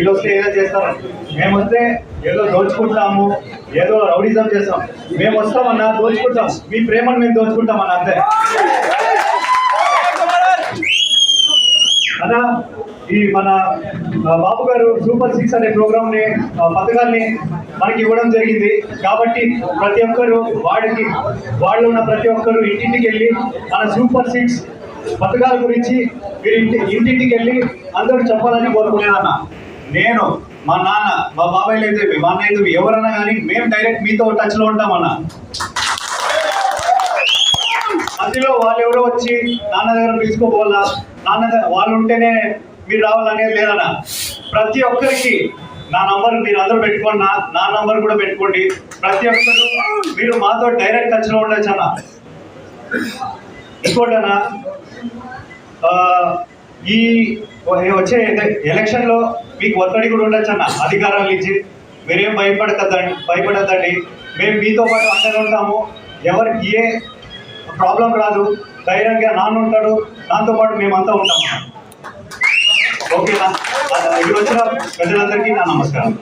వీళ్ళు వస్తే ఏదో చేస్తారు మేము వస్తే ఏదో దోచుకుంటాము ఏదో రౌడిజం చేస్తాం. మేము వస్తామన్నా దోచుకుంటాం. మీ ప్రేమను మేము దోచుకుంటామన్నా అంతే. అన్నా ఈ మన బాబు గారు సూపర్ సిక్స్ అనే ప్రోగ్రామ్ని ఆ, పథకాన్ని మనకి ఇవ్వడం జరిగింది. కాబట్టి ప్రతి ఒక్కరు వాడికి వాళ్ళు ఉన్న ప్రతి ఒక్కరు ఇంటింటికి వెళ్ళి మన సూపర్ సిక్స్ పథకాల గురించి మీరు ఇంటి ఇంటింటికి వెళ్ళి అందరూ చెప్పాలని కోరుకునేదన్నా. నేను మా నాన్న మా బాబాయ్ అయితే మా అన్న అయితే ఎవరన్నా కానీ మేము డైరెక్ట్ మీతో టచ్లో ఉంటామన్నా మధ్యలో వాళ్ళు ఎవరో వచ్చి నాన్న దగ్గర తీసుకోపోవాలా నాన్న దగ్గర వాళ్ళు ఉంటేనే మీరు రావాలనేది లేదన్న. ప్రతి ఒక్కరికి నా నంబర్ మీరు అందరూ పెట్టుకోండి నా నా నంబర్ కూడా పెట్టుకోండి. ప్రతి ఒక్కరు మీరు మాతో డైరెక్ట్ టచ్లో ఉండొచ్చు అన్న. ఇంకోటి అన్న ఈ వచ్చే ఎలక్షన్లో మీకు ఒత్తిడి కూడా ఉండొచ్చు అన్న అధికారాలు ఇచ్చి. మీరేం భయపడకద్దండి భయపడద్దండి. మేము మీతో పాటు అండగా ఉంటాము. ఎవరికి ఏ ప్రాబ్లం రాదు. ధైర్యంగా నాన్న ఉంటాడు. దాంతో పాటు మేమంతా ఉంటాము. ఓకేనా? ఇది వచ్చిన ప్రజలందరికీ నా నమస్కారం.